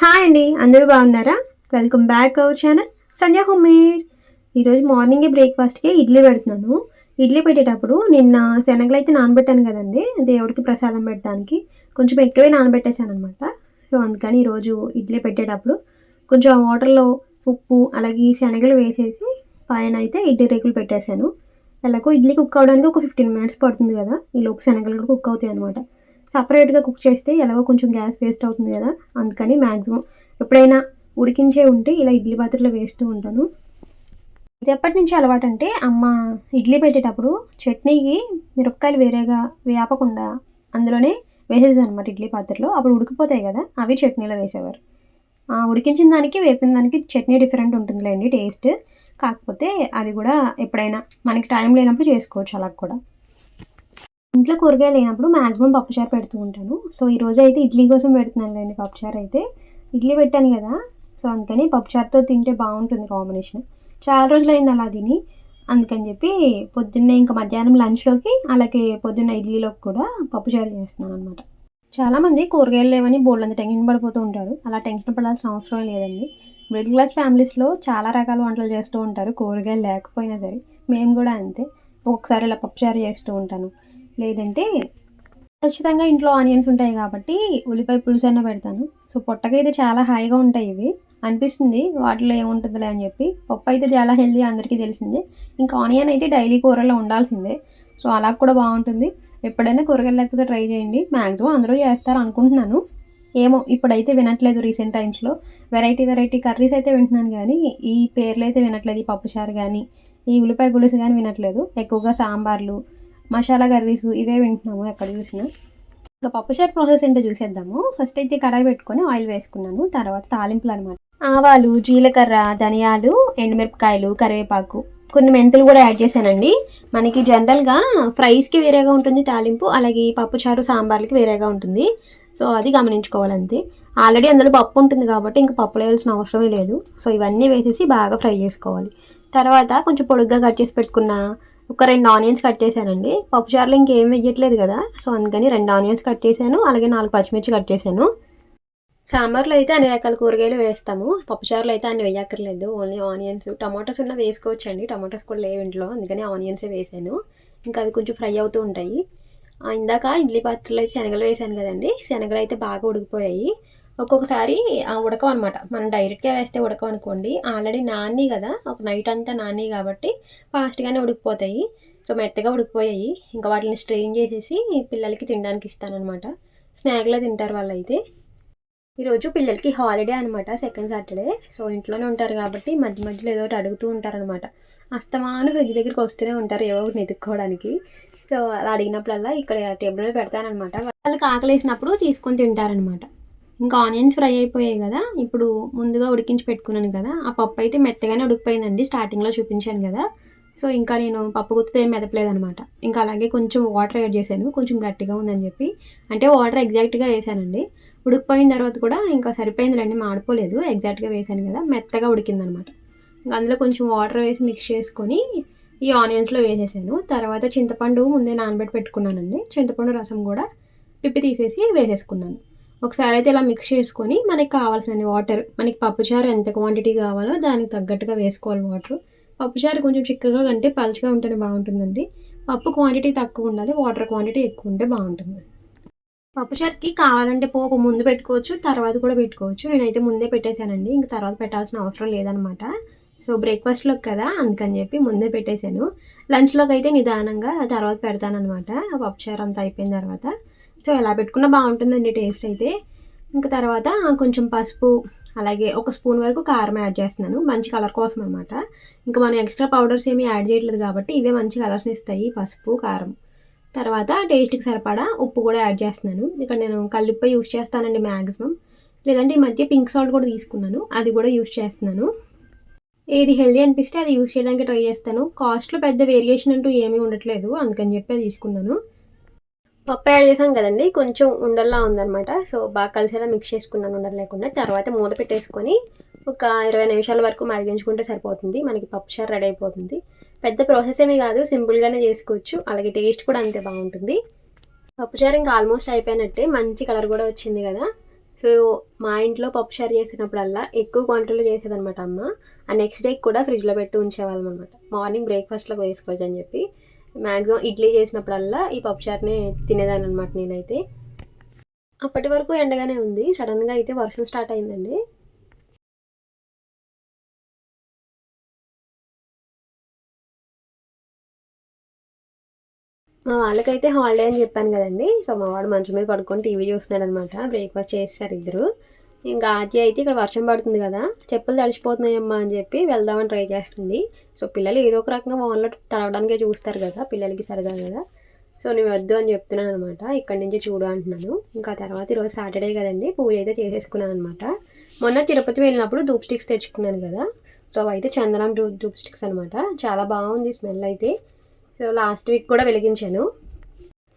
Hi అండి అందరూ బాగున్నారా? Welcome back our channel Sandhya home made ఈరోజు మార్నింగే బ్రేక్ఫాస్ట్కి ఇడ్లీ పెడుతున్నాను. ఇడ్లీ పెట్టేటప్పుడు నిన్న శనగలు అయితే నానబెట్టాను కదండి దేవుడికి ప్రసాదం పెట్టడానికి. కొంచెం ఎక్కువే నానబెట్టేశాను అనమాట సో అందుకని ఈరోజు ఇడ్లీ పెట్టేటప్పుడు కొంచెం ఆ వాటర్లో ఉప్పు అలాగే శనగలు వేసేసి పైన అయితే ఇడ్లీ రేకులు పెట్టేశాను. ఎలాగో ఇడ్లీ కుక్ అవడానికి ఒక ఫిఫ్టీన్ మినిట్స్ పడుతుంది కదా ఈ లోపు శనగలు కూడా కుక్ అవుతాయి అనమాట సపరేట్గా కుక్ చేస్తే ఎలాగో కొంచెం గ్యాస్ వేస్ట్ అవుతుంది కదా అందుకని మ్యాక్సిమం ఎప్పుడైనా ఉడికించే ఉంటే ఇలా ఇడ్లీ పాత్రలో వేస్తూ ఉంటాను. ఇది ఎప్పటి నుంచి అలవాటు అంటే అమ్మ ఇడ్లీ పెట్టేటప్పుడు చట్నీకి మిరపకాయలు వేరేగా వేపకుండా అందులోనే వేసేది అనమాట ఇడ్లీ పాత్రలో. అప్పుడు ఉడికిపోతాయి కదా అవి చట్నీలో వేసేవారు. ఉడికించిన దానికి వేపిన దానికి చట్నీ డిఫరెంట్ ఉంటుందిలేండి టేస్ట్. కాకపోతే అది కూడా ఎప్పుడైనా మనకి టైం లేనప్పుడు చేసుకోవచ్చు అలా కూడా. ఇంట్లో కూరగాయలు లేనప్పుడు మ్యాక్సిమం పప్పుచారు పెడుతూ ఉంటాను. సో ఈ రోజు అయితే ఇడ్లీ కోసం పెడుతున్నాను లేండి పప్పుచారు అయితే. ఇడ్లీ పెట్టాను కదా. సో అందుకని పప్పుచారుతో తింటే బాగుంటుంది కాంబినేషన్. చాలా రోజులు అయింది అలా తిని. అందుకని చెప్పి పొద్దున్నే ఇంకా మధ్యాహ్నం లంచ్లోకి అలాగే పొద్దున్న ఇడ్లీలోకి కూడా పప్పుచారు చేస్తున్నాను అనమాట చాలామంది కూరగాయలు లేవని బోల్డంత టెన్షన్ పడిపోతూ ఉంటారు. అలా టెన్షన్ పడాల్సిన అవసరం లేదండి. మిడిల్ క్లాస్ ఫ్యామిలీస్లో చాలా రకాల వంటలు చేస్తూ ఉంటారు. కూరగాయలు లేకపోయినా సరే. మేము కూడా అంతే. ఒకసారి ఇలా పప్పుచారు చేస్తూ ఉంటాను. లేదంటే ఖచ్చితంగా ఇంట్లో ఆనియన్స్ ఉంటాయి కాబట్టి ఉల్లిపాయ పులుసు అయినా పెడతాను. సో పొట్టకైతే చాలా హాయిగా ఉంటాయి ఇవి. అనిపిస్తుంది వాటిలో ఏముంటుందిలే అని చెప్పి. పప్పు అయితే చాలా హెల్దీ అందరికీ తెలిసిందే. ఇంకా ఆనియన్ అయితే డైలీ కూరలో ఉండాల్సిందే. సో అలా కూడా బాగుంటుంది. ఎప్పుడైనా కూరగాయలు లేకపోతే ట్రై చేయండి. మ్యాక్సిమం అందరూ చేస్తారు అనుకుంటున్నాను. ఏమో ఇప్పుడైతే వినట్లేదు రీసెంట్ టైమ్స్లో. వెరైటీ వెరైటీ కర్రీస్ అయితే వింటున్నాను కానీ ఈ పేర్లు అయితే వినట్లేదు. ఈ పప్పుచారు కానీ ఈ ఉల్లిపాయ పులుసు కానీ వినట్లేదు. ఎక్కువగా సాంబార్లు మసాలా కర్రీస్ ఇవే వింటున్నాము ఎక్కడ చూసినా. ఇంకా పప్పుచారు ప్రాసెస్ ఏంటో చూసేద్దాము. ఫస్ట్ అయితే కడాయి పెట్టుకొని ఆయిల్ వేసుకున్నాను. తర్వాత తాలింపులు అనమాట ఆవాలు జీలకర్ర ధనియాలు ఎండుమిరపకాయలు కరివేపాకు కొన్ని మెంతులు కూడా యాడ్ చేశానండి. మనకి జనరల్గా ఫ్రైస్కి వేరేగా ఉంటుంది తాలింపు అలాగే పప్పుచారు సాంబార్లకి వేరేగా ఉంటుంది. సో అది గమనించుకోవాలంతే. ఆల్రెడీ అందులో పప్పు ఉంటుంది కాబట్టి ఇంకా పప్పు వేయాల్సిన అవసరమే లేదు. సో ఇవన్నీ వేసేసి బాగా ఫ్రై చేసుకోవాలి. తర్వాత కొంచెం పొడుగ్గా కట్ చేసి పెట్టుకున్న ఒక రెండు ఆనియన్స్ కట్ చేశానండి. పప్పుచారులో ఇంకేం వెయ్యట్లేదు కదా. సో అందుకని రెండు ఆనియన్స్ కట్ చేశాను. అలాగే నాలుగు పచ్చిమిర్చి కట్ చేశాను. సాంబార్లో అయితే అన్ని రకాల కూరగాయలు వేస్తాము. పప్పుచారులో అయితే అన్ని వేయక్కర్లేదు. Only onions. టమాటోస్ ఉన్న వేసుకోవచ్చండి. టమాటోస్ కూడా లేవు ఇంట్లో. అందుకని ఆనియన్సే వేసాను. ఇంకా అవి కొంచెం ఫ్రై అవుతూ ఉంటాయి. ఇందాక ఇడ్లీ పాత్రలో అయితే శనగలు వేసాను కదండి. శనగలు అయితే బాగా ఉడికిపోయాయి. ఒక్కొక్కసారి ఆ, అనమాట మనం డైరెక్ట్గా వేస్తే ఉడకం అనుకోండి. ఆల్రెడీ నాని కదా ఒక నైట్ అంతా నాని కాబట్టి ఫాస్ట్గానే ఉడికిపోతాయి. సో మెత్తగా ఉడికిపోయాయి. ఇంకా వాటిని స్ట్రెయిన్ చేసేసి పిల్లలకి తినడానికి ఇస్తానమాట స్నాక్లో తింటారు వాళ్ళు అయితే ఈరోజు పిల్లలకి హాలిడే అనమాట సెకండ్ సాటర్డే. సో ఇంట్లోనే ఉంటారు కాబట్టి మధ్య మధ్యలో ఏదో ఒకటి అడుగుతూ ఉంటారనమాట అస్తమాను ఫ్రిడ్జ్ దగ్గరికి వస్తూనే ఉంటారు ఏవో ఒకటి వెతుక్కోవడానికి సో అలా అడిగినప్పుడల్లా ఇక్కడ టేబుల్ మీద పెడతానమాట వాళ్ళకి ఆకలి వేసినప్పుడు తీసుకొని తింటారనమాట ఇంకా ఆనియన్స్ ఫ్రై అయిపోయాయి కదా. ఇప్పుడు ముందుగా ఉడికించి పెట్టుకున్నాను కదా. ఆ పప్పు అయితే మెత్తగానే ఉడికిపోయిందండి. స్టార్టింగ్లో చూపించాను కదా. సో ఇంకా నేను పప్పు గుర్తుతో ఏం మెదపలేదనమాట ఇంకా అలాగే కొంచెం వాటర్ యాడ్ చేశాను. కొంచెం గట్టిగా ఉందని చెప్పి. అంటే వాటర్ ఎగ్జాక్ట్గా వేసానండి. ఉడికిపోయిన తర్వాత కూడా ఇంకా సరిపోయింది రండి మాడిపోలేదు ఎగ్జాక్ట్గా వేసాను కదా. మెత్తగా ఉడికిందనమాట ఇంకా అందులో కొంచెం వాటర్ వేసి మిక్స్ చేసుకొని ఈ ఆనియన్స్లో వేసేసాను. తర్వాత చింతపండు ముందే నానబెట్టి పెట్టుకున్నానండి. చింతపండు రసం కూడా పిప్పి తీసేసి వేసేసుకున్నాను. ఒకసారి అయితే ఇలా మిక్స్ చేసుకొని మనకి కావాల్సిన వాటర్ మనకి పప్పుచారు ఎంత క్వాంటిటీ కావాలో దానికి తగ్గట్టుగా వేసుకోవాలి వాటర్ పప్పుచారు కొంచెం చిక్కగా కంటే పలుచగా ఉంటేనే బాగుంటుందండి. పప్పు క్వాంటిటీ తక్కువ ఉండాలి వాటర్ క్వాంటిటీ ఎక్కువ ఉంటే బాగుంటుంది. పప్పుచారుకి కావాలంటే పోపు ముందు పెట్టుకోవచ్చు తర్వాత కూడా పెట్టుకోవచ్చు. నేనైతే ముందే పెట్టేశానండి ఇంకా తర్వాత పెట్టాల్సిన అవసరం లేదనమాట. సో బ్రేక్ఫాస్ట్లోకి కదా అందుకని చెప్పి ముందే పెట్టేశాను. లంచ్లోకి అయితే నిదానంగా తర్వాత పెడతానమాట పప్పుచారు అంతా అయిపోయిన తర్వాత. సో ఎలా పెట్టుకున్నా బాగుంటుందండి టేస్ట్ అయితే. ఇంకా తర్వాత కొంచెం పసుపు అలాగే ఒక స్పూన్ వరకు కారం యాడ్ చేస్తున్నాను. మంచి కలర్ కోసం అనమాట ఇంకా మనం ఎక్స్ట్రా పౌడర్స్ ఏమీ యాడ్ చేయట్లేదు కాబట్టి ఇవే మంచి కలర్స్ని ఇస్తాయి పసుపు కారం. తర్వాత టేస్ట్కి సరిపడా ఉప్పు కూడా యాడ్ చేస్తున్నాను. ఇక్కడ నేను కల్లుప్పు యూస్ చేస్తానండి మ్యాక్సిమం లేదంటే ఈ మధ్య పింక్ సాల్ట్ కూడా తీసుకున్నాను. అది కూడా యూస్ చేస్తున్నాను. ఏది హెల్దీ అనిపిస్తే అది యూస్ చేయడానికి ట్రై చేస్తాను. కాస్ట్లో పెద్ద వేరియేషన్ అంటూ ఏమీ ఉండట్లేదు. అందుకని చెప్పి తీసుకున్నాను. పప్పు యాడ్ చేసాం కదండి కొంచెం ఉండల్లా ఉందన్నమాట. సో బాగా కలిసేలా మిక్స్ చేసుకున్నాను ఉండలు లేకుండా. తర్వాత మూత పెట్టేసుకొని ఒక ఇరవై నిమిషాల వరకు మరిగించుకుంటే సరిపోతుంది. మనకి పప్పు చారు రెడీ అయిపోతుంది. పెద్ద ప్రాసెస్ ఏమీ కాదు సింపుల్గానే చేసుకోవచ్చు. అలాగే టేస్ట్ కూడా అంతే బాగుంటుంది. పప్పుచారు ఇంకా ఆల్మోస్ట్ అయిపోయినట్టే మంచి కలర్ కూడా వచ్చింది కదా. సో మా ఇంట్లో పప్పుచారు చేసినప్పుడల్లా ఎక్కువ క్వాంటిటీలో చేసేదనమాట అమ్మ. ఆ నెక్స్ట్ డే కూడా ఫ్రిడ్జ్లో పెట్టి ఉంచేవాళ్ళం అనమాట మార్నింగ్ బ్రేక్ఫాస్ట్లోకి వేసుకోవచ్చు అని చెప్పి. మ్యాక్సిమం ఇడ్లీ చేసినప్పుడల్లా ఈ పప్పు చారునే తినేదాన్ని అనమాట నేనైతే. అప్పటి వరకు ఎండగానే ఉంది. సడన్గా అయితే వర్షం స్టార్ట్ అయిందండి. మా వాళ్ళకైతే హాలిడే అని చెప్పాను కదండి. సో మా వాడు మంచం మీద పడుకొని టీవీ చూస్తున్నాడు అనమాట బ్రేక్ఫాస్ట్ చేస్తారు ఇద్దరు. ఇంకా ఆద్య అయితే ఇక్కడ వర్షం పడుతుంది కదా చెప్పులు తడిచిపోతున్నాయమ్మా అని చెప్పి వెళ్దామని ట్రై చేస్తుంది. సో పిల్లలు ఏదో ఒక రకంగా ఫోన్లో తడవడానికే చూస్తారు కదా పిల్లలకి సరదా కదా. సో నేను వద్దు అని చెప్తున్నాను అనమాట ఇక్కడి నుంచి చూడు అంటున్నాను. ఇంకా తర్వాత ఈరోజు సాటర్డే కదండి పూజ అయితే చేసేసుకున్నాను అనమాట మొన్న తిరుపతి వెళ్ళినప్పుడు ధూప్ స్టిక్స్ తెచ్చుకున్నాను కదా. సో అయితే చందనం ధూప్ ధూప్ స్టిక్స్ అనమాట చాలా బాగుంది స్మెల్ అయితే. సో లాస్ట్ వీక్ కూడా వెలిగించాను.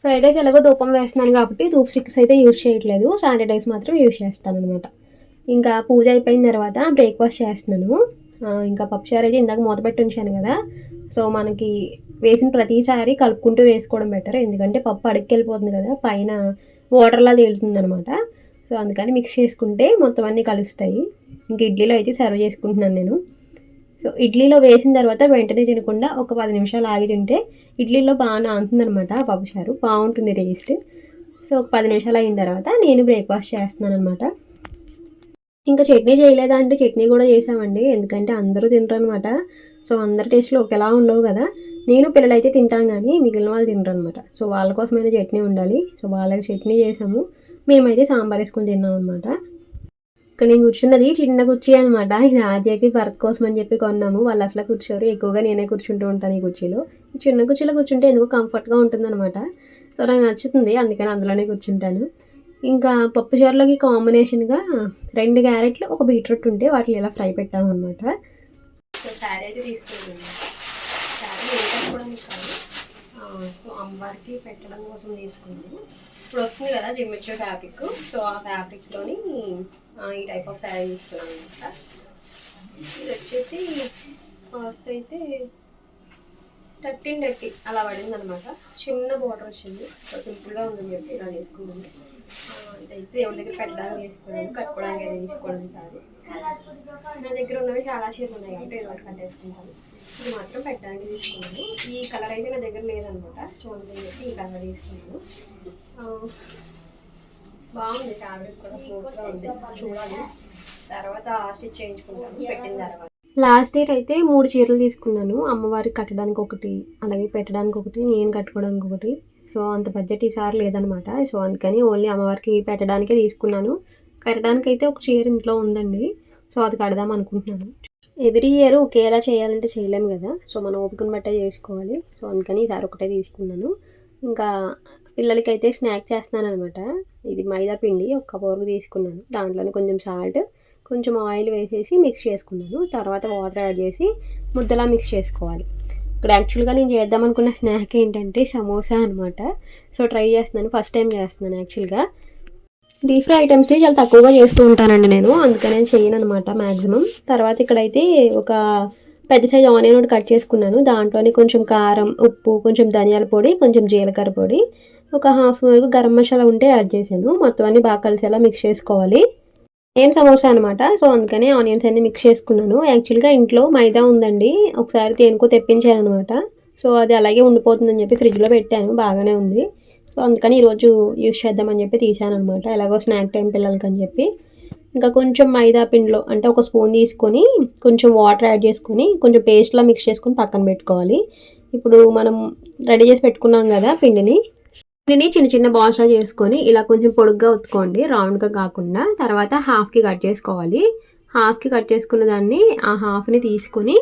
ఫ్రైడేస్ ఎలాగో ధూపం వేస్తున్నాను కాబట్టి ధూప్ స్టిక్స్ అయితే యూజ్ చేయట్లేదు. శానిటైజ్ మాత్రం యూజ్ చేస్తాను అనమాట ఇంకా పూజ అయిపోయిన తర్వాత బ్రేక్ఫాస్ట్ చేస్తున్నాను. ఇంకా పప్పుచారు అయితే ఇందాక మూత పెట్టి ఉంచాను కదా. సో మనకి వేసిన ప్రతిసారి కలుపుకుంటూ వేసుకోవడం బెటర్ ఎందుకంటే పప్పు అడుక్కెళ్ళిపోతుంది కదా. పైన వాటర్లా తేలుతుంది అనమాట సో అందుకని మిక్స్ చేసుకుంటే మొత్తం అన్నీ కలుస్తాయి. ఇంక ఇడ్లీలో అయితే సర్వ్ చేసుకుంటున్నాను నేను. సో ఇడ్లీలో వేసిన తర్వాత వెంటనే తినకుండా ఒక పది నిమిషాలు ఆగి తింటే ఇడ్లీలో బాగా నాంతుంది పప్పుచారు బాగుంటుంది టేస్ట్. సో ఒక పది నిమిషాలు అయిన తర్వాత నేను బ్రేక్ఫాస్ట్ చేస్తున్నాను అనమాట ఇంకా చట్నీ చేయలేదా అంటే చట్నీ కూడా చేసామండి ఎందుకంటే అందరూ తింటారు అనమాట సో అందరి టేస్ట్లు ఒకేలా ఉండవు కదా. నేను పిల్లలు అయితే తింటాం కానీ మిగిలిన వాళ్ళు తినరు అనమాట సో వాళ్ళ కోసమైనా చట్నీ ఉండాలి. సో వాళ్ళకి చట్నీ చేసాము మేమైతే సాంబార్ వేసుకొని తిన్నాం అనమాట ఇక్కడ నేను కూర్చున్నది చిన్న కుర్చీ అనమాట ఇది ఆద్యకి భరత్ కోసం అని చెప్పి కొన్నాము. వాళ్ళు అసలు కూర్చోరు. ఎక్కువగా నేనే కూర్చుంటూ ఉంటాను ఈ కుర్చీలో. చిన్న కుర్చీలో కూర్చుంటే ఎందుకు కంఫర్ట్గా ఉంటుందన్నమాట. సో నాకు నచ్చుతుంది. అందుకని అందులోనే కూర్చుంటాను. ఇంకా పప్పు చారులోకి కాంబినేషన్గా రెండు క్యారెట్లు ఒక బీట్రూట్ ఉంటే వాటిని ఇలా ఫ్రై పెట్టామన్నమాట. సో శారీ అయితే శారీ కాదు. సో అమ్మవారికి పెట్టడం కోసం తీసుకున్నాను. ఇప్పుడు వస్తుంది కదా జిమ్మిచ్చే ఫ్యాబ్రిక్ సో ఆ ఫ్యాబ్రిక్లోని ఈ టైప్ ఆఫ్ శారీ తీసుకున్నాను అనమాట ఇది వచ్చేసి కాస్ట్ అయితే థర్టీన్ థర్టీ అలా పడింది అనమాట చిన్న బార్డర్ వచ్చింది. సింపుల్గా ఉందని చెప్పి ఇలా తీసుకున్నాను ఆ, ఇదైతే ఎవరి దగ్గర పెట్టడానికి తీసుకున్నాను కట్టుకోవడానికి అయితే తీసుకోవడం సారీ నా దగ్గర ఉన్నవి చాలా చీరలు ఉన్నాయి కాబట్టి ఏదో ఒకటి కట్టేసుకుంటాను. ఇది మాత్రం పెట్టడానికి తీసుకున్నాను. ఈ కలర్ అయితే నా దగ్గర లేదనమాట. సో అందుకని చెప్పి ఈ కలర్ తీసుకున్నాను. బాగుంది ఫ్యాబ్రిక్ కూడా సూపర్గా ఉంది. చూడాలి. తర్వాత స్టిచ్ చేయించుకుంటాను. పెట్టిన తర్వాత. లాస్ట్ ఇయర్ అయితే మూడు చీరలు తీసుకున్నాను. అమ్మవారికి కట్టడానికి ఒకటి అలాగే పెట్టడానికి ఒకటి నేను కట్టుకోవడానికి ఒకటి. సో అంత బడ్జెట్ ఈసారి లేదనమాట. సో అందుకని ఓన్లీ అమ్మవారికి పెట్టడానికే తీసుకున్నాను. కట్టడానికి అయితే ఒక చీర ఇంట్లో ఉందండి. సో అది కడదాం అనుకుంటున్నాను. ఎవ్రీ ఇయర్ ఒకేలా చేయాలంటే చేయలేము కదా. సో మనం ఓపికను బట్టే చేసుకోవాలి. సో అందుకని ఈసారి ఒకటే తీసుకున్నాను. ఇంకా పిల్లలకైతే స్నాక్ చేస్తున్నాను అనమాట ఇది మైదా పిండి ఒక కప్ వరకు తీసుకున్నాను. దాంట్లోనే కొంచెం సాల్ట్ కొంచెం ఆయిల్ వేసేసి మిక్స్ చేసుకున్నాను. తర్వాత వాటర్ యాడ్ చేసి ముద్దలా మిక్స్ చేసుకోవాలి. ఇక్కడ యాక్చువల్గా నేను చేద్దాం అనుకున్న స్నాక్ ఏంటంటే సమోసా అనమాట సో ట్రై చేస్తున్నాను. ఫస్ట్ టైం చేస్తున్నాను యాక్చువల్గా. డీప్ ఫ్రై ఐటమ్స్ని చాలా తక్కువగా చేస్తూ ఉంటానండి నేను. అందుకనే చేయను అనమాట మ్యాక్సిమం తర్వాత ఇక్కడైతే ఒక పెద్ద సైజ్ ఆనియన్ ఒకటి కట్ చేసుకున్నాను. దాంట్లోనే కొంచెం కారం ఉప్పు కొంచెం ధనియాల పొడి కొంచెం జీలకర్ర పొడి ఒక హాఫ్ స్పూన్ వరకు గరం మసాలా ఉంటే యాడ్ చేశాను. మొత్తం అన్ని బాగా కలిసేలా మిక్స్ చేసుకోవాలి. నేను సమోసా అనమాట సో అందుకనే ఆనియన్స్ అన్ని మిక్స్ చేసుకున్నాను. యాక్చువల్గా ఇంట్లో మైదా ఉందండి. ఒకసారి తేనుకో తెప్పించాను అనమాట సో అది అలాగే ఉండిపోతుందని చెప్పి ఫ్రిడ్జ్లో పెట్టాను. బాగానే ఉంది. సో అందుకని ఈరోజు యూస్ చేద్దామని చెప్పి తీసాను అనమాట ఎలాగో స్నాక్ టైం పిల్లలకి అని చెప్పి. ఇంకా కొంచెం మైదా పిండిలో అంటే ఒక స్పూన్ తీసుకొని కొంచెం వాటర్ యాడ్ చేసుకొని కొంచెం పేస్ట్లా మిక్స్ చేసుకొని పక్కన పెట్టుకోవాలి. ఇప్పుడు మనం రెడీ చేసి పెట్టుకున్నాం కదా పిండిని. దీన్ని చిన్న చిన్న బాల్స్లా చేసుకొని ఇలా కొంచెం పొడుగ్గా ఉత్తుకోండి రౌండ్గా కాకుండా. తర్వాత హాఫ్కి కట్ చేసుకోవాలి. హాఫ్కి కట్ చేసుకున్న దాన్ని ఆ హాఫ్ని తీసుకొని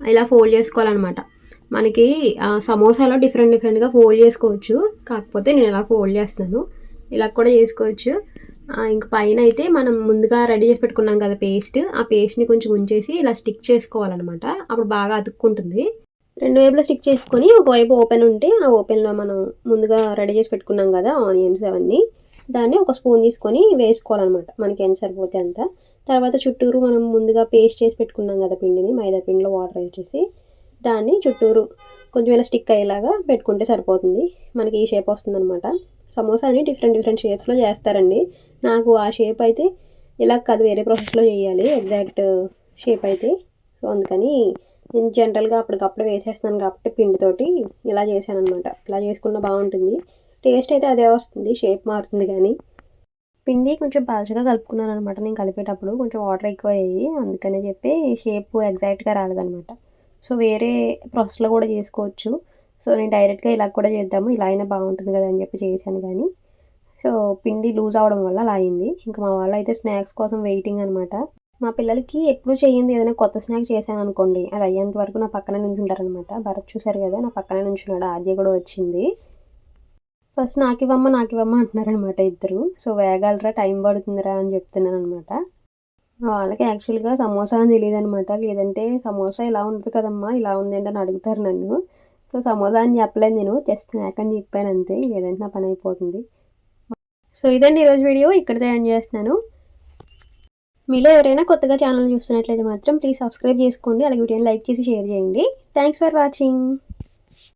ఇలా ఫోల్డ్ చేసుకోవాలన్నమాట. మనకి ఆ, సమోసాలో డిఫరెంట్ డిఫరెంట్గా ఫోల్డ్ చేసుకోవచ్చు. కాకపోతే నేను ఇలా ఫోల్డ్ చేస్తున్నాను. ఇలా కూడా చేసుకోవచ్చు. ఇంక పైన అయితే మనం ముందుగా రెడీ చేసి పెట్టుకున్నాం కదా పేస్ట్ ఆ పేస్ట్ని కొంచెం ఉంచేసి ఇలా స్టిక్ చేసుకోవాలన్నమాట. అప్పుడు బాగా అతుక్కుంటుంది. రెండు వైపులా స్టిక్ చేసుకొని ఒకవైపు ఓపెన్ ఉంటే ఆ ఓపెన్లో మనం ముందుగా రెడీ చేసి పెట్టుకున్నాం కదా ఆనియన్స్ అవన్నీ. దాన్ని ఒక స్పూన్ తీసుకొని వేసుకోవాలన్నమాట. మనకి ఎంత సరిపోతే అంత. తర్వాత చుట్టూరు మనం ముందుగా పేస్ట్ చేసి పెట్టుకున్నాం కదా పిండిని మైదా పిండిలో వాటర్ వేసేసి దాన్ని చుట్టూరు కొంచెం ఇలా స్టిక్ అయ్యేలాగా పెట్టుకుంటే సరిపోతుంది. మనకి ఈ షేప్ వస్తుందన్నమాట. సమోసాని డిఫరెంట్ డిఫరెంట్ షేప్స్లో చేస్తారండి. నాకు ఆ షేప్ అయితే ఇలా కాదు వేరే ప్రాసెస్లో చేయాలి ఎగ్జాక్ట్ షేప్ అయితే. సో అందుకని నేను జనరల్గా అప్పటికప్పుడు వేసేస్తున్నాను కాబట్టి పిండితోటి ఇలా చేశాను అనమాట ఇలా చేసుకున్న బాగుంటుంది. టేస్ట్ అయితే అదే వస్తుంది షేప్ మారుతుంది కానీ. పిండి కొంచెం పలచగా కలుపుకున్నాను అనమాట నేను కలిపేటప్పుడు. కొంచెం వాటర్ ఎక్కువ అయ్యాయి అందుకని చెప్పి షేప్ ఎగ్జాక్ట్గా రాలేదనమాట సో వేరే ప్రాసెస్లో కూడా చేసుకోవచ్చు. సో నేను డైరెక్ట్గా ఇలా కూడా చేద్దాము. ఇలా అయినా బాగుంటుంది కదా అని చెప్పి చేశాను కానీ. సో పిండి లూజ్ అవడం వల్ల అలా అయింది. ఇంకా మా వాళ్ళు అయితే స్నాక్స్ కోసం వెయిటింగ్ అనమాట మా పిల్లలకి ఎప్పుడు చేయింది ఏదైనా కొత్త స్నాక్ చేశాను అనుకోండి అది అయ్యేంత వరకు నా పక్కన నుంచుంటారనమాట భరత్ చూశారు కదా నా పక్కన నుంచున్నాడు. ఆద్య కూడా వచ్చింది. ఫస్ట్ నాకు ఇవ్వమ్మ నాకు ఇవ్వమ్మ అంటున్నారనమాట ఇద్దరు. సో వేగలరా టైం పడుతుందిరా అని చెప్తున్నాను అనమాట వాళ్ళకి యాక్చువల్గా సమోసా అని తెలియదు అనమాట లేదంటే సమోసా ఇలా ఉంటుంది కదమ్మా ఇలా ఉంది అని అడుగుతారు నన్ను. సో సమోసా అని చెప్పలేదు నేను జస్ట్ స్నాక్ అని చెప్పాను అంతే. లేదంటే నా పని అయిపోతుంది. సో ఇదండి ఈరోజు వీడియో. ఇక్కడితో ఎండ్ చేస్తున్నాను. మీలో ఎవరైనా కొత్తగా ఛానల్ చూస్తున్నట్లయితే మాత్రం ప్లీజ్ సబ్స్క్రైబ్ చేసుకోండి అలాగే వీడియోని లైక్ చేసి షేర్ చేయండి. Thanks for watching